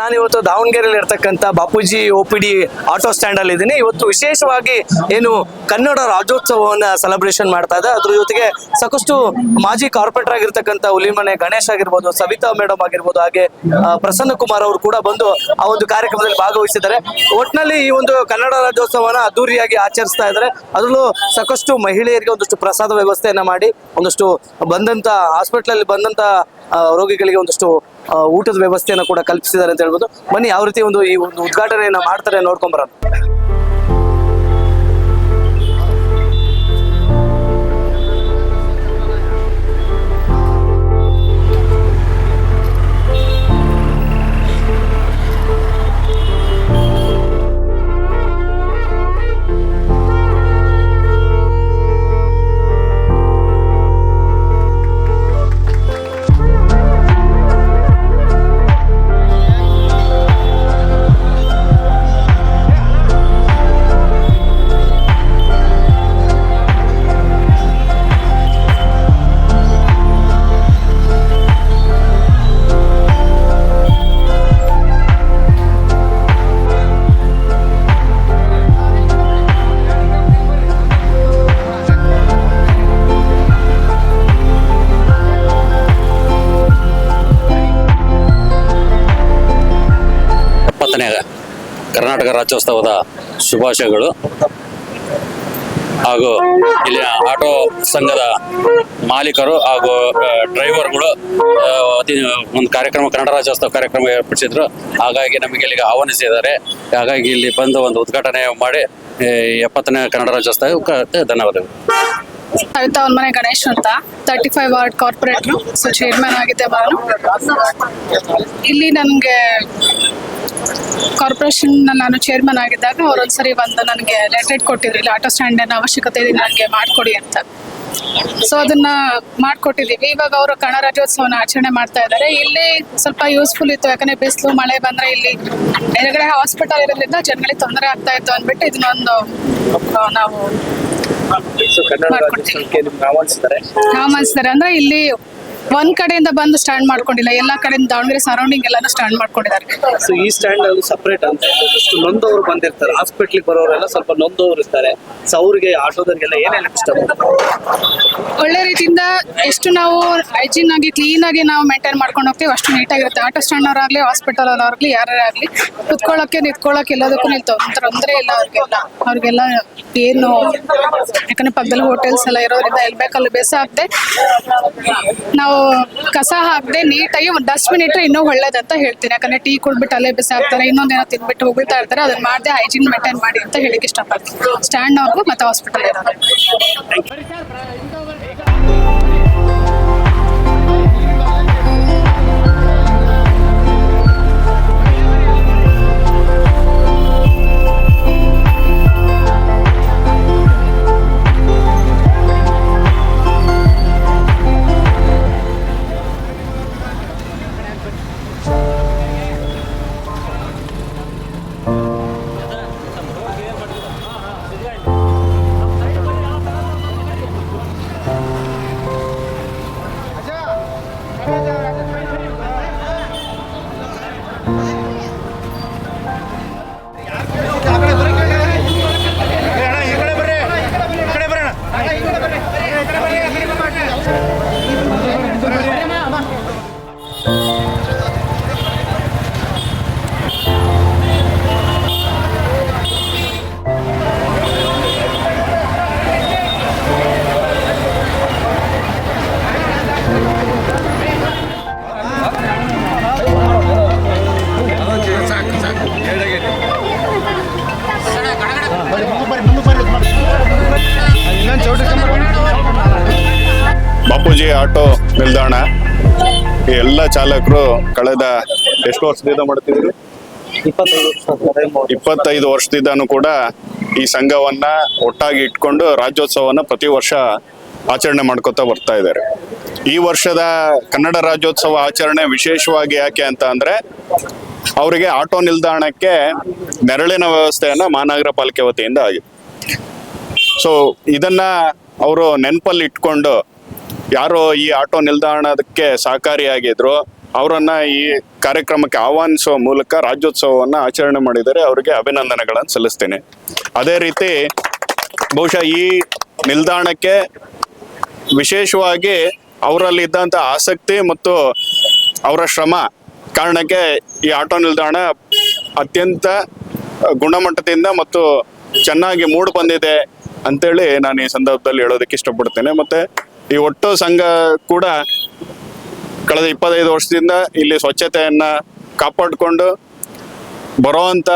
ನಾನು ಇವತ್ತು ದಾವಣಗೆರೆಯಲ್ಲಿ ಇರ್ತಕ್ಕಂಥ Bapuji O P D auto stand ಅಲ್ಲಿ ಇದ್ದೀನಿ. ಇವತ್ತು ವಿಶೇಷವಾಗಿ ಏನು ಕನ್ನಡ ರಾಜ್ಯೋತ್ಸವವನ್ನ ಸೆಲೆಬ್ರೇಷನ್ ಮಾಡ್ತಾ ಇದೆ. ಅದ್ರ ಜೊತೆಗೆ ಸಾಕಷ್ಟು ಮಾಜಿ ಕಾರ್ಪೊರೇಟರ್ ಆಗಿರ್ತಕ್ಕಂಥ ಹುಲಿಮನೆ ಗಣೇಶ್ ಆಗಿರ್ಬೋದು, ಸವಿತಾ ಮೇಡಮ್ ಆಗಿರ್ಬೋದು, ಹಾಗೆ ಪ್ರಸನ್ನ ಕುಮಾರ್ ಅವರು ಕೂಡ ಬಂದು ಆ ಒಂದು ಕಾರ್ಯಕ್ರಮದಲ್ಲಿ ಭಾಗವಹಿಸಿದ್ದಾರೆ. ಒಟ್ಟಿನಲ್ಲಿ ಈ ಒಂದು ಕನ್ನಡ ರಾಜ್ಯೋತ್ಸವನ ಅದ್ದೂರಿಯಾಗಿ ಆಚರಿಸ್ತಾ ಇದ್ದಾರೆ. ಅದರಲ್ಲೂ ಸಾಕಷ್ಟು ಮಹಿಳೆಯರಿಗೆ ಒಂದಷ್ಟು ಪ್ರಸಾದ ವ್ಯವಸ್ಥೆಯನ್ನ ಮಾಡಿ, ಒಂದಷ್ಟು ಬಂದಂತ ಹಾಸ್ಪಿಟ್ಲಲ್ಲಿ ಬಂದಂತ ರೋಗಿಗಳಿಗೆ ಒಂದಷ್ಟು ಊಟದ ವ್ಯವಸ್ಥೆಯನ್ನು ಕೂಡ ಕಲ್ಪಿಸಿದ್ದಾರೆ ಅಂತ ಹೇಳ್ಬೋದು. ಬನ್ನಿ, ಯಾವ ರೀತಿ ಒಂದು ಈ ಒಂದು ಉದ್ಘಾಟನೆಯನ್ನ ಮಾಡ್ತಾರೆ ನೋಡ್ಕೊಂಡ್ ಬರೋಣ. ರಾಜ್ಯೋತ್ಸವದ ಶುಭಾಶಯಗಳು. ಹಾಗೂ ಇಲ್ಲಿ ಆಟೋ ಸಂಘದ ಮಾಲೀಕರು ಹಾಗೂ ಡ್ರೈವರ್ಗಳು ಒಂದು ಕಾರ್ಯಕ್ರಮ, ಕನ್ನಡ ರಾಜ್ಯೋತ್ಸವ ಕಾರ್ಯಕ್ರಮ ಏರ್ಪಡಿಸಿದ್ರು. ಹಾಗಾಗಿ ನಮಗೆ ಇಲ್ಲಿಗೆ ಆಹ್ವಾನಿಸಿದ್ದಾರೆ. ಹಾಗಾಗಿ ಇಲ್ಲಿ ಬಂದು ಒಂದು ಉದ್ಘಾಟನೆ ಮಾಡಿ ಎಪ್ಪತ್ತನೇ ಕನ್ನಡ ರಾಜ್ಯೋತ್ಸವಕ್ಕೆ ಧನ್ಯವಾದಗಳು. ಕವಿತಾ ಒಂದ್ ಮನೆ ಗಣೇಶ್ ಅಂತ thirty five ward corporator chairman ಆಗಿದ್ದೆ ಬಾನು ಇಲ್ಲಿ ನನಗೆ ಕಾರ್ಪೊರೇಷನ್ ನಾನು ಚೇರ್ಮನ್ ಆಗಿದ್ದಾಗ ಅವರೊಂದ್ಸರಿ ಬಂದು ನನಗೆ ಲೆಟರ್ ಕೊಟ್ಟಿದ್ರು ಇಲ್ಲಿ ಆಟೋ ಸ್ಟ್ಯಾಂಡ್ ಅವಶ್ಯಕತೆ ಇದೆ ನನಗೆ ಮಾಡಿಕೊಡಿ ಅಂತ. ಸೊ ಅದನ್ನ ಮಾಡ್ಕೊಟ್ಟಿದೀವಿ. ಇವಾಗ ಅವರು ಗಣರಾಜ್ಯೋತ್ಸವನ ರಾಜ್ಯೋತ್ಸವನ ಆಚರಣೆ ಮಾಡ್ತಾ ಇದ್ದಾರೆ. ಇಲ್ಲಿ ಸ್ವಲ್ಪ ಯೂಸ್ಫುಲ್ ಇತ್ತು ಯಾಕಂದ್ರೆ ಬಿಸಿಲು ಮಳೆ ಬಂದ್ರೆ ಇಲ್ಲಿ ಎದುರುಗಡೆ ಹಾಸ್ಪಿಟಲ್ ಇರೋದ್ರಿಂದ ಜನಗಳಿಗೆ ತೊಂದರೆ ಆಗ್ತಾ ಇತ್ತು ಅಂದ್ಬಿಟ್ಟು ಇದನ್ನೊಂದು ನಾವು ಮಾಡ್ಕೊಡ್ತೀವಿ. ಆಹ್ವಾನಿಸ್ತಾರೆ. ಅಂದ್ರೆ ಇಲ್ಲಿ ಒಂದ್ ಕಡೆಯಿಂದ ಬಂದು ಸ್ಟ್ಯಾಂಡ್ ಮಾಡ್ಕೊಂಡಿಲ್ಲ. ಎಲ್ಲಾ ಕಡೆಯಿಂದ ದಾವಣಗೆರೆ ಸರೌಂಡಿಂಗ್ ಎಲ್ಲಾನು ಸ್ಟ್ಯಾಂಡ್ ಮಾಡ್ಕೊಂಡಿದ್ದಾರೆ. ಸೊ ಈ ಸ್ಟ್ಯಾಂಡ್ ಅಲ್ಲಿ ಸಪರೇಟ್ ಅಂತ ನೊಂದವರು ಬಂದಿರ್ತಾರೆ. ಹಾಸ್ಪಿಟ್ಲಿಗೆ ಬರೋರೆಲ್ಲ ಸ್ವಲ್ಪ ನೊಂದವರು ಇರ್ತಾರೆ. ಸೊ ಅವ್ರಿಗೆ ಆಟೋದವ್ರಿಗೆಲ್ಲ ಏನೇನು ಇಷ್ಟ ಒಳ್ಳೆ ರೀತಿಯಿಂದ ಎಷ್ಟು ನಾವು ಹೈಜಿನ್ ಆಗಿ ಕ್ಲೀನ್ ಆಗಿ ನಾವು ಮೇಂಟೈನ್ ಮಾಡ್ಕೊಂಡು ಹೋಗ್ತೀವಿ ಅಷ್ಟು ನೀಟಾಗಿರುತ್ತೆ ಆಟೋ ಸ್ಟ್ಯಾಂಡ್ ಅವರಾಗ್ಲಿ ಹಾಸ್ಪಿಟಲ್ ಅವ್ರಾಗ್ಲಿ ಯಾರೇ ಆಗ್ಲಿ ಕುತ್ಕೊಳ್ಳೋಕೆ ನಿಂತ್ಕೊಳ್ಳೋಕೆ ಎಲ್ಲದಕ್ಕೂ ನಿಲ್ತಾವ ತೊಂದರೆ ಇಲ್ಲ ಅವ್ರಿಗೆಲ್ಲ. ಅವ್ರಿಗೆಲ್ಲ ಏನು ಯಾಕಂದ್ರೆ ಪಕ್ಕದಲ್ಲಿ ಹೋಟೆಲ್ಸ್ ಎಲ್ಲ ಇರೋದ್ರಿಂದ ಎಲ್ಲಿ ಬೇಕಲ್ಲಿ ಬೇಸ ಆಗದೆ ನಾವು ಕಸ ಹಾಕದೆ ನೀಟಾಗಿ ಒಂದು ಡಸ್ಟ್ಬಿನ್ ಇಟ್ಟರೆ ಇನ್ನೂ ಒಳ್ಳೇದಂತ ಹೇಳ್ತೀನಿ. ಯಾಕಂದ್ರೆ ಟೀ ಕುಡ್ಬಿಟ್ಟು ಅಲ್ಲೇ ಬಿಸಿ ಹಾಕ್ತಾರೆ ಇನ್ನೊಂದೇನೋ ತಿನ್ಬಿಟ್ಟು ಹೋಗ್ತಾ ಇರ್ತಾರೆ. ಅದನ್ನ ಮಾಡದೆ ಹೈಜೀನ್ ಮೇಂಟೈನ್ ಮಾಡಿ ಅಂತ ಹೇಳಿಕ್ಕೆ ಇಷ್ಟಪಡ್ತೀನಿ. ಸ್ಟ್ಯಾಂಡ್ ಅವ್ರಿಗೂ ಮತ್ತೆ ಹಾಸ್ಪಿಟಲ್ ಇರೋದು ನಿಲ್ದಾಣ. ಈ ಎಲ್ಲ ಚಾಲಕರು ಕಳೆದ ಎಷ್ಟು ವರ್ಷದಿಂದ ಮಾಡ್ತಿದ್ರು ಇಪ್ಪತ್ತೈದು ವರ್ಷದಿಂದನೂ ಕೂಡ ಈ ಸಂಘವನ್ನ ಒಟ್ಟಾಗಿ ಇಟ್ಕೊಂಡು ರಾಜ್ಯೋತ್ಸವನ ಪ್ರತಿ ವರ್ಷ ಆಚರಣೆ ಮಾಡ್ಕೊತಾ ಬರ್ತಾ ಇದ್ದಾರೆ. ಈ ವರ್ಷದ ಕನ್ನಡ ರಾಜ್ಯೋತ್ಸವ ಆಚರಣೆ ವಿಶೇಷವಾಗಿ ಯಾಕೆ ಅಂತ ಅಂದ್ರೆ ಅವರಿಗೆ ಆಟೋ ನಿಲ್ದಾಣಕ್ಕೆ ನೆರಳಿನ ವ್ಯವಸ್ಥೆಯನ್ನ ಮಹಾನಗರ ಪಾಲಿಕೆ ವತಿಯಿಂದ ಆಗಿದೆ. ಸೊ ಇದನ್ನ ಅವರು ನೆನಪಲ್ಲಿ ಇಟ್ಕೊಂಡು ಯಾರು ಈ ಆಟೋ ನಿಲ್ದಾಣಕ್ಕೆ ಸಹಕಾರಿಯಾಗಿದ್ರು, ಅವರನ್ನ ಈ ಕಾರ್ಯಕ್ರಮಕ್ಕೆ ಆಹ್ವಾನಿಸುವ ಮೂಲಕ ರಾಜ್ಯೋತ್ಸವವನ್ನ ಆಚರಣೆ ಮಾಡಿದರೆ ಅವರಿಗೆ ಅಭಿನಂದನೆಗಳನ್ನು ಸಲ್ಲಿಸ್ತೇನೆ. ಅದೇ ರೀತಿ ಬಹುಶಃ ಈ ನಿಲ್ದಾಣಕ್ಕೆ ವಿಶೇಷವಾಗಿ ಅವರಲ್ಲಿ ಇದ್ದಂಥ ಆಸಕ್ತಿ ಮತ್ತು ಅವರ ಶ್ರಮ ಕಾರಣಕ್ಕೆ ಈ ಆಟೋ ನಿಲ್ದಾಣ ಅತ್ಯಂತ ಗುಣಮಟ್ಟದಿಂದ ಮತ್ತು ಚೆನ್ನಾಗಿ ಮೂಡ್ ಬಂದಿದೆ ಅಂತೇಳಿ ನಾನು ಈ ಸಂದರ್ಭದಲ್ಲಿ ಹೇಳೋದಕ್ಕೆ ಇಷ್ಟಪಡ್ತೇನೆ. ಮತ್ತೆ ಈ ಒಟ್ಟು ಸಂಘ ಕೂಡ ಕಳೆದ ಇಪ್ಪತ್ತೈದು ವರ್ಷದಿಂದ ಇಲ್ಲಿ ಸ್ವಚ್ಛತೆಯನ್ನ ಕಾಪಾಡಿಕೊಂಡು ಬರುವಂತ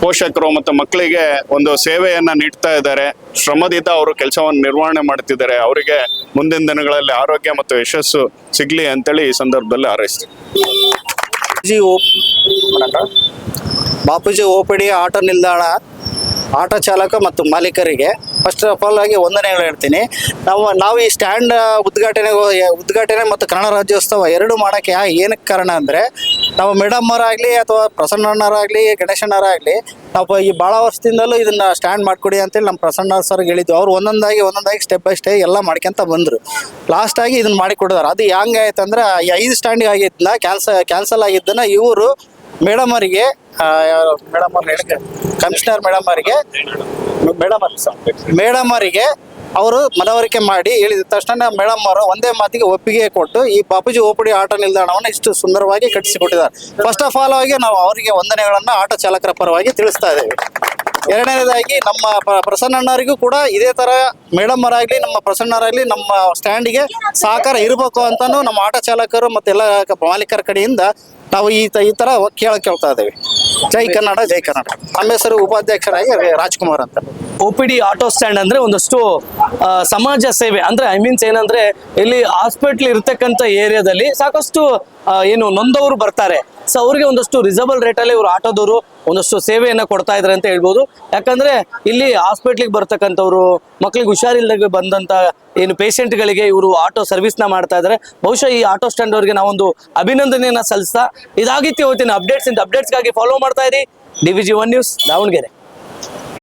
ಪೋಷಕರು ಮತ್ತು ಮಕ್ಕಳಿಗೆ ಒಂದು ಸೇವೆಯನ್ನ ನೀಡ್ತಾ ಇದ್ದಾರೆ. ಶ್ರಮದಿಂದ ಅವರು ಕೆಲಸವನ್ನು ನಿರ್ವಹಣೆ ಮಾಡ್ತಿದ್ದಾರೆ. ಅವರಿಗೆ ಮುಂದಿನ ದಿನಗಳಲ್ಲಿ ಆರೋಗ್ಯ ಮತ್ತು ಯಶಸ್ಸು ಸಿಗ್ಲಿ ಅಂತೇಳಿ ಈ ಸಂದರ್ಭದಲ್ಲಿ ಹಾರೈಸ್ತೀವಿ. ಬಾಪೂಜಿ ಓಪಿಡಿ ಆಟೋ ನಿಲ್ದಾಣ ಆಟೋ ಚಾಲಕ ಮತ್ತು ಮಾಲೀಕರಿಗೆ ಫಸ್ಟ್ ಆಫ್ ಆಲ್ ಆಗಿ ವಂದನೆಗಳು ಹೇಳ್ತೀನಿ. ನಾವು ನಾವು ಈ ಸ್ಟ್ಯಾಂಡ್ ಉದ್ಘಾಟನೆ ಉದ್ಘಾಟನೆ ಮತ್ತು ಕನ್ನಡ ರಾಜ್ಯೋತ್ಸವ ಎರಡು ಮಾಡೋಕ್ಕೆ ಏನಕ್ಕೆ ಕಾರಣ ಅಂದರೆ, ನಾವು ಮೇಡಮ್ ಅವರಾಗಲಿ ಅಥವಾ ಪ್ರಸನ್ನಣ್ಣರಾಗಲಿ ಗಣೇಶಣ್ಣರಾಗಲಿ ನಾವು ಈ ಭಾಳ ವರ್ಷದಿಂದಲೂ ಇದನ್ನು ಸ್ಟ್ಯಾಂಡ್ ಮಾಡಿಕೊಡಿ ಅಂತೇಳಿ ನಮ್ಮ ಪ್ರಸನ್ನ ಸರ್ಗೆ ಹೇಳಿದ್ವಿ. ಅವ್ರು ಒಂದೊಂದಾಗಿ ಒಂದೊಂದಾಗಿ ಸ್ಟೆಪ್ ಬೈ ಸ್ಟೆಪ್ ಎಲ್ಲ ಮಾಡ್ಕೊಂತ ಬಂದರು. ಲಾಸ್ಟಾಗಿ ಇದನ್ನ ಮಾಡಿ ಅದು ಹೆಂಗೆ ಆಯ್ತು ಅಂದ್ರೆ ಐದು ಸ್ಟ್ಯಾಂಡಿಗೆ ಆಗಿದ್ದನ್ನ ಕ್ಯಾನ್ಸಲ್ ಕ್ಯಾನ್ಸಲ್ ಆಗಿದ್ದನ್ನ ಇವರು ಮೇಡಮ್ ಅವರಿಗೆ ಮೇಡಮ್ ಅವ್ರ ಕಮಿಷನರ್ ಮೇಡಮ್ ಅವರಿಗೆ, ಮೇಡಮ್ ಮೇಡಮ್ ಅವರಿಗೆ ಅವರು ಮನವರಿಕೆ ಮಾಡಿ ಹೇಳಿದ ತಕ್ಷಣ ಮೇಡಮ್ ಅವರು ಒಂದೇ ಮಾತಿಗೆ ಒಪ್ಪಿಗೆ ಕೊಟ್ಟು ಈ ಬಾಪೂಜಿ ಓಪಡಿ ಆಟೋ ನಿಲ್ದಾಣವನ್ನು ಇಷ್ಟು ಸುಂದರವಾಗಿ ಕಟ್ಟಿಸಿಕೊಟ್ಟಿದ್ದಾರೆ. ಫಸ್ಟ್ ಆಫ್ ಆಲ್ ಆಗಿ ನಾವು ಅವರಿಗೆ ವಂದನೆಗಳನ್ನು ಆಟೋ ಚಾಲಕರ ಪರವಾಗಿ ತಿಳಿಸ್ತಾ ಇದ್ದೇವೆ. ಎರಡನೇದಾಗಿ ನಮ್ಮ ಪ್ರ- ಪ್ರಸನ್ನಣ್ಣವರಿಗೂ ಕೂಡ ಇದೇ ತರ ಮೇಡಮ್ ಅವರಾಗ್ಲಿ, ನಮ್ಮ ಪ್ರಸನ್ನರಾಗ್ಲಿ ನಮ್ಮ ಸ್ಟ್ಯಾಂಡಿಗೆ ಸಹಕಾರ ಇರಬೇಕು ಅಂತಾನು ನಮ್ಮ ಆಟೋ ಚಾಲಕರು ಮತ್ತೆಲ್ಲ ಮಾಲೀಕರ ಕಡೆಯಿಂದ ನಾವು ಈ ತ- ಈ ತರ ಕೇಳ ಕೇಳ್ತಾ ಇದ್ದೇವೆ. ಜೈ ಕನ್ನಡ ಜೈ ಕನ್ನಡ. ನಮ್ಮ ಹೆಸರು ಉಪಾಧ್ಯಕ್ಷರಾಗಿ ರಾಜ್ಕುಮಾರ್ ಅಂತ. O P D auto stand ಅಂದ್ರೆ ಒಂದಷ್ಟು ಸಮಾಜ ಸೇವೆ ಅಂದ್ರೆ ಐ ಮೀನ್ಸ್ ಏನಂದ್ರೆ ಇಲ್ಲಿ ಹಾಸ್ಪಿಟ್ಲ್ ಇರ್ತಕ್ಕಂಥ ಏರಿಯಾದಲ್ಲಿ ಸಾಕಷ್ಟು ಏನು ನೊಂದವರು ಬರ್ತಾರೆ. ಸೊ ಅವ್ರಿಗೆ ಒಂದಷ್ಟು ರಿಸಬಲ್ ರೇಟಲ್ಲಿ ಇವರು ಆಟೋದವರು ಒಂದಷ್ಟು ಸೇವೆಯನ್ನು ಕೊಡ್ತಾ ಇದ್ದಾರೆ ಅಂತ ಹೇಳ್ಬೋದು. ಯಾಕಂದ್ರೆ ಇಲ್ಲಿ ಹಾಸ್ಪಿಟ್ಲಿಗೆ ಬರ್ತಕ್ಕಂಥವ್ರು, ಮಕ್ಳಿಗೆ ಹುಷಾರಿಲ್ದಾಗ ಬಂದಂತ ಏನು ಪೇಷಂಟ್ಗಳಿಗೆ ಇವರು ಆಟೋ ಸರ್ವಿಸ್ನ ಮಾಡ್ತಾ ಇದ್ದಾರೆ ಬಹುಶಃ ಈ ಆಟೋ ಸ್ಟ್ಯಾಂಡ್ ಅವರಿಗೆ ನಾವೊಂದು ಅಭಿನಂದನೆಯನ್ನ ಸಲ್ಲಿಸ್ತಾ ಇದಾಗಿತ್ತು ಇವತ್ತಿನ ಅಪ್ಡೇಟ್ಸ್ ಇಂದ ಅಪ್ಡೇಟ್ಸ್ಗಾಗಿ ಫಾಲೋ ಮಾಡ್ತಾ ಇರಿ. D V G one news Davanagere.